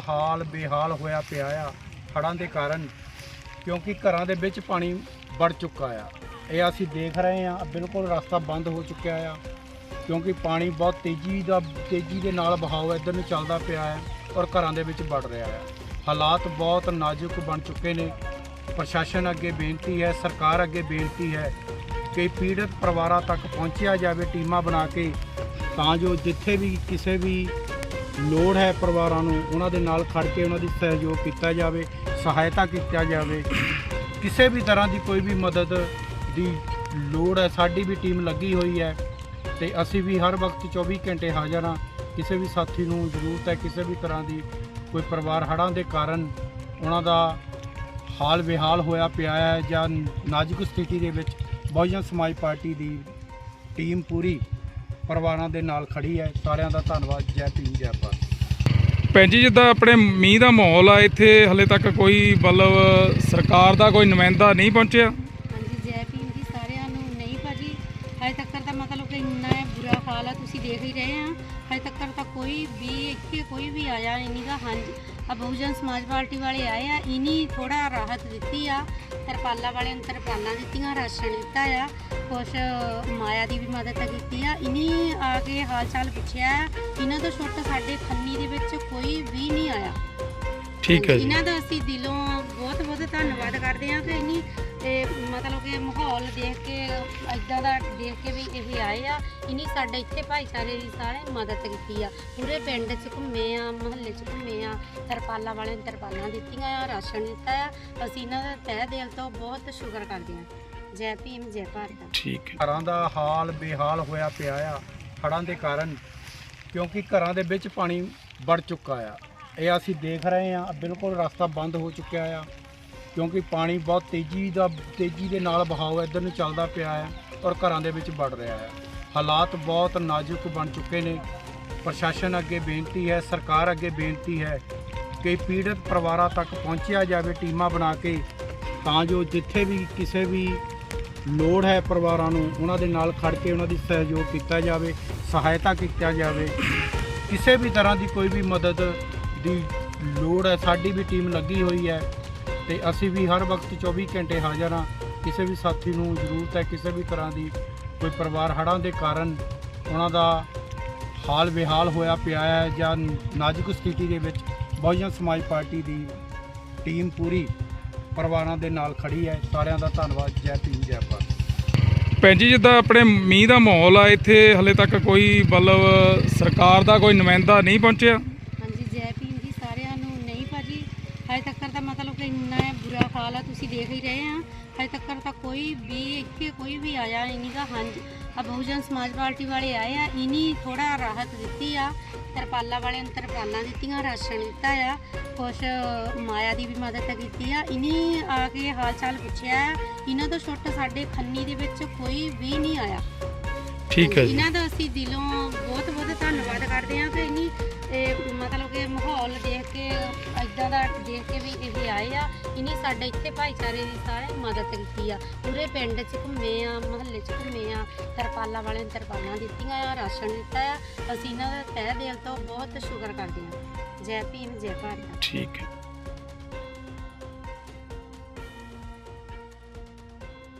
ਹਾਲ ਬੇਹਾਲ ਹੋਇ ਪਿਆ ਆ ਹੜ੍ਹਾਂ ਦੇ ਕਾਰਨ, ਕਿਉਂਕਿ ਘਰਾਂ ਦੇ ਵਿੱਚ ਪਾਣੀ ਵੜ ਚੁੱਕਾ ਆ। ਇਹ ਅਸੀਂ ਦੇਖ ਰਹੇ ਹਾਂ ਬਿਲਕੁਲ ਰਸਤਾ ਬੰਦ ਹੋ ਚੁੱਕਿਆ ਆ, ਕਿਉਂਕਿ ਪਾਣੀ ਬਹੁਤ ਤੇਜ਼ੀ ਦਾ, ਤੇਜ਼ੀ ਦੇ ਨਾਲ ਵਹਾਅ ਇੱਧਰ ਨੂੰ ਚੱਲਦਾ ਪਿਆ ਹੈ ਔਰ ਘਰਾਂ ਦੇ ਵਿੱਚ ਵੜ ਰਿਹਾ ਹੈ ਹਾਲਾਤ ਬਹੁਤ ਨਾਜ਼ੁਕ ਬਣ ਚੁੱਕੇ ਨੇ। ਪ੍ਰਸ਼ਾਸਨ ਅੱਗੇ ਬੇਨਤੀ ਹੈ, ਸਰਕਾਰ ਅੱਗੇ ਬੇਨਤੀ ਹੈ ਕਿ ਪੀੜਤ ਪਰਿਵਾਰਾਂ ਤੱਕ ਪਹੁੰਚਿਆ ਜਾਵੇ, ਟੀਮਾਂ ਬਣਾ ਕੇ, ਤਾਂ ਜੋ ਜਿੱਥੇ ਵੀ ਕਿਸੇ ਵੀ ਲੋੜ ਹੈ ਪਰਿਵਾਰਾਂ ਨੂੰ ਉਹਨਾਂ ਦੇ ਨਾਲ ਖੜ ਕੇ ਉਹਨਾਂ ਦੀ ਸਹਿਯੋਗ ਕੀਤਾ ਜਾਵੇ, ਸਹਾਇਤਾ ਕੀਤਾ ਜਾਵੇ। ਕਿਸੇ ਵੀ ਤਰ੍ਹਾਂ ਦੀ ਕੋਈ ਵੀ ਮਦਦ ਦੀ ਲੋੜ ਹੈ, ਸਾਡੀ ਵੀ ਟੀਮ ਲੱਗੀ ਹੋਈ ਹੈ ਤੇ ਅਸੀਂ ਵੀ ਹਰ ਵਕਤ 24 ਘੰਟੇ ਹਾਜ਼ਰ ਹਾਂ। ਕਿਸੇ ਵੀ ਸਾਥੀ ਨੂੰ ਜ਼ਰੂਰਤ ਹੈ, ਕਿਸੇ ਵੀ ਤਰ੍ਹਾਂ ਦੀ ਕੋਈ ਪਰਿਵਾਰ ਹੜ੍ਹਾਂ ਦੇ ਕਾਰਨ ਉਹਨਾਂ ਦਾ ਹਾਲ ਬੇਹਾਲ ਹੋਇਆ ਪਿਆ ਹੈ ਜਾਂ ਨਾਜ਼ੁਕ ਸਥਿਤੀ ਦੇ ਵਿੱਚ ਬਹੁਜਨ ਸਮਾਜ ਪਾਰਟੀ ਦੀ ਟੀਮ ਪੂਰੀ ਪਰਿਵਾਰਾਂ ਦੇ ਨਾਲ ਖੜੀ ਹੈ। ਸਾਰਿਆਂ ਦਾ ਧੰਨਵਾਦ। ਜੈ ਭੀਮ ਜੈ ਭਾਰਤ। ਭੈਣ ਜੀ ਜਿੱਦਾਂ ਆਪਣੇ ਮੀਂਹ ਦਾ ਮਾਹੌਲ ਆ ਇੱਥੇ ਹਲੇ ਤੱਕ ਕੋਈ ਮਤਲਬ ਸਰਕਾਰ ਦਾ ਕੋਈ ਨੁਮਾਇੰਦਾ ਨਹੀਂ ਪਹੁੰਚਿਆ? ਹਾਂਜੀ ਜੈ ਭੀਮ ਜੀ ਸਾਰਿਆਂ ਨੂੰ ਨਹੀਂ ਭਾਜੀ। ਹਜੇ ਤੱਕ ਤਾਂ ਮਤਲਬ ਕਿ ਇੰਨਾ ਬੁਰਾ ਹਾਲ ਆ ਤੁਸੀਂ ਦੇਖ ਹੀ ਰਹੇ ਆ। ਹਜੇ ਤੱਕ ਤਾਂ ਕੋਈ ਵੀ ਇੱਥੇ ਕੋਈ ਵੀ ਆਇਆ ਨਹੀਂ ਹਾਂਜੀ ਆ ਬਹੁਜਨ ਸਮਾਜ ਪਾਰਟੀ ਵਾਲੇ ਆਏ ਆ, ਇਨੀ ਥੋੜਾ ਰਾਹਤ ਦਿੱਤੀ ਆ, ਤਰਪਾਲਾਂ ਵਾਲਿਆਂ ਨੂੰ ਤਰਪਾਲਾਂ ਦਿੱਤੀਆਂ, ਰਾਸ਼ਨ ਦਿੱਤਾ ਆ, ਕੁਛ ਮਾਇਆ ਦੀ ਵੀ ਮਦਦ ਕੀਤੀ ਆ। ਇਨੀ ਆ ਕੇ ਹਾਲ ਚਾਲ ਪੁੱਛਿਆ ਇਹਨਾਂ ਤੋਂ ਛੋਟਾ ਸਾਡੇ ਖੰਨੀ ਦੇ ਵਿੱਚ ਕੋਈ ਵੀ ਨਹੀਂ ਆਇਆ। ਠੀਕ ਹੈ ਜੀ। ਇਹਨਾਂ ਦਾ ਅਸੀਂ ਦਿਲੋਂ ਬਹੁਤ ਬਹੁਤ ਧੰਨਵਾਦ ਕਰਦੇ ਹਾਂ ਕਿ ਇਨੀ ਮਤਲਬ ਕਿ ਮਾਹੌਲ ਦੇਖ ਕੇ ਇਦਾਂ ਦਾ ਦੇਖ ਕੇ ਵੀ ਇਹ ਆਏ ਆ। ਇਨੀ ਸਾਡੇ ਇੱਥੇ ਭਾਈਚਾਰੇ ਦੀ ਸਾਰੇ ਮਦਦ ਕੀਤੀ ਆ। ਪੂਰੇ ਪਿੰਡ 'ਚ ਘੁੰਮੇ ਆ ਮਹੱਲੇ 'ਚ ਘੁੰਮੇ ਆ। ਤਰਪਾਲਾਂ ਵਾਲਿਆਂ ਨੇ ਤਰਪਾਲਾਂ ਦਿੱਤੀਆਂ ਆ ਰਾਸ਼ਨ ਦਿੱਤਾ ਆ। ਅਸੀਂ ਇਹਨਾਂ ਦਾ ਤਹਿ ਦਿਲ ਤੋਂ ਬਹੁਤ ਸ਼ੁਕਰ ਕਰਦੇ ਹਾਂ। ਜੈ ਭੀਮ ਜੈ ਭਾਰਤ। ਠੀਕ ਹੈ। ਘਰਾਂ ਦਾ ਹਾਲ ਬੇਹਾਲ ਹੋਇਆ ਪਿਆ ਆ ਹੜ੍ਹਾਂ ਦੇ ਕਾਰਨ ਕਿਉਂਕਿ ਘਰਾਂ ਦੇ ਵਿੱਚ ਪਾਣੀ ਵੜ ਚੁੱਕਾ ਆ। ਇਹ ਅਸੀਂ ਦੇਖ ਰਹੇ ਹਾਂ ਬਿਲਕੁਲ ਰਸਤਾ ਬੰਦ ਹੋ ਚੁੱਕਿਆ ਆ, ਕਿਉਂਕਿ ਪਾਣੀ ਬਹੁਤ ਤੇਜ਼ੀ ਦਾ, ਤੇਜ਼ੀ ਦੇ ਨਾਲ ਵਹਾਅ ਇੱਧਰ ਨੂੰ ਚੱਲਦਾ ਪਿਆ ਹੈ ਔਰ ਘਰਾਂ ਦੇ ਵਿੱਚ ਵੜ ਰਿਹਾ ਹੈ ਹਾਲਾਤ ਬਹੁਤ ਨਾਜ਼ੁਕ ਬਣ ਚੁੱਕੇ ਨੇ। ਪ੍ਰਸ਼ਾਸਨ ਅੱਗੇ ਬੇਨਤੀ ਹੈ, ਸਰਕਾਰ ਅੱਗੇ ਬੇਨਤੀ ਹੈ ਕਿ ਪੀੜਤ ਪਰਿਵਾਰਾਂ ਤੱਕ ਪਹੁੰਚਿਆ ਜਾਵੇ, ਟੀਮਾਂ ਬਣਾ ਕੇ, ਤਾਂ ਜੋ ਜਿੱਥੇ ਵੀ ਕਿਸੇ ਵੀ ਲੋੜ ਹੈ ਪਰਿਵਾਰਾਂ ਨੂੰ, ਉਹਨਾਂ ਦੇ ਨਾਲ ਖੜ ਕੇ ਉਹਨਾਂ ਦੀ ਸਹਿਯੋਗ ਕੀਤਾ ਜਾਵੇ, ਸਹਾਇਤਾ ਕੀਤਾ ਜਾਵੇ। ਕਿਸੇ ਵੀ ਤਰ੍ਹਾਂ ਦੀ ਕੋਈ ਵੀ ਮਦਦ ਦੀ ਲੋੜ ਹੈ, ਸਾਡੀ ਵੀ ਟੀਮ ਲੱਗੀ ਹੋਈ ਹੈ ਤੇ ਅਸੀਂ ਵੀ ਹਰ ਵਕਤ 24 ਘੰਟੇ ਹਾਜ਼ਰ ਹਾਂ। ਕਿਸੇ ਵੀ ਸਾਥੀ ਨੂੰ ਜ਼ਰੂਰਤ ਹੈ, ਕਿਸੇ ਵੀ ਤਰ੍ਹਾਂ ਦੀ ਕੋਈ ਪਰਿਵਾਰ ਹੜ੍ਹਾਂ ਦੇ ਕਾਰਨ ਉਹਨਾਂ ਦਾ ਹਾਲ ਬੇਹਾਲ ਹੋਇਆ ਪਿਆ ਹੈ ਜਾਂ ਨਾਜ਼ੁਕ ਸਥਿਤੀ ਦੇ ਵਿੱਚ ਬਹੁਜਨ ਸਮਾਜ ਪਾਰਟੀ ਦੀ ਟੀਮ ਪੂਰੀ ਪਰਿਵਾਰਾਂ ਦੇ ਨਾਲ ਖੜੀ ਹੈ। ਸਾਰਿਆਂ ਦਾ ਧੰਨਵਾਦ। ਜੈ ਭੀਮ, ਜੈ ਭਾਰਤ। ਭੈਣ ਜੀ, ਜਿੱਦਾਂ ਆਪਣੇ ਮੀਂਹ ਦਾ ਮਾਹੌਲ ਆ, ਇੱਥੇ ਹਲੇ ਤੱਕ ਕੋਈ ਮਤਲਬ ਸਰਕਾਰ ਦਾ ਕੋਈ ਨੁਮਾਇੰਦਾ ਨਹੀਂ ਪਹੁੰਚਿਆ? ਇੰਨਾ ਬੁਰਾ ਹਾਲ ਆ ਤੁਸੀਂ ਦੇਖ ਹੀ ਰਹੇ ਆ। ਹਜੇ ਤੱਕ ਤਾਂ ਕੋਈ ਵੀ ਇੱਥੇ ਕੋਈ ਵੀ ਆਇਆ ਨਹੀਂ ਗਾ ਹਾਂਜੀ ਆ ਬਹੁਜਨ ਸਮਾਜ ਪਾਰਟੀ ਵਾਲੇ ਆਏ ਆ ਇਨੀ ਥੋੜਾ ਰਾਹਤ ਦਿੱਤੀ ਆ। ਤਰਪਾਲਾਂ ਵਾਲਿਆਂ ਨੂੰ ਤਰਪਾਲਾਂ ਦਿੱਤੀਆਂ ਰਾਸ਼ਨ ਦਿੱਤਾ ਆ ਕੁਛ ਮਾਇਆ ਦੀ ਵੀ ਮਦਦ ਕੀਤੀ ਆ। ਇਨੀ ਆ ਕੇ ਹਾਲ ਚਾਲ ਪੁੱਛਿਆ ਇਹਨਾਂ ਤੋਂ ਛੋਟਾ ਸਾਡੇ ਖੰਨੀ ਦੇ ਵਿੱਚ ਕੋਈ ਵੀ ਨਹੀਂ ਆਇਆ। ਠੀਕ ਹੈ ਜੀ। ਇਹਨਾਂ ਦਾ ਅਸੀਂ ਦਿਲੋਂ ਬਹੁਤ ਬਹੁਤ ਧੰਨਵਾਦ ਕਰਦੇ ਹਾਂ ਕਿ ਇਨੀ ਮਤਲਬ ਕਿ ਮਾਹੌਲ ਦੇਖ ਕੇ ਇਦਾਂ ਦਾ ਦੇਖ ਕੇ ਵੀ ਇਹ ਆਏ ਆ। ਇਹਨੇ ਸਾਡੇ ਇੱਥੇ ਭਾਈਚਾਰੇ ਦੀ ਸਾਰੇ ਮਦਦ ਕੀਤੀ ਆ। ਪੂਰੇ ਪਿੰਡ 'ਚ ਘੁੰਮੇ ਆ, ਮਹੱਲੇ 'ਚ ਘੁੰਮੇ ਆ। ਤਰਪਾਲਾਂ ਵਾਲਿਆਂ ਨੇ ਤਰਪਾਲਾਂ ਦਿੱਤੀਆਂ ਆ, ਰਾਸ਼ਨ ਦਿੱਤਾ ਆ। ਅਸੀਂ ਇਹਨਾਂ ਦਾ ਤਹਿ ਦਿਲ ਤੋਂ ਬਹੁਤ ਸ਼ੁਕਰ ਕਰਦੇ ਹਾਂ ਜੈ ਭੀਮ, ਜੈ ਭਾਰਤ। ਠੀਕ ਹੈ।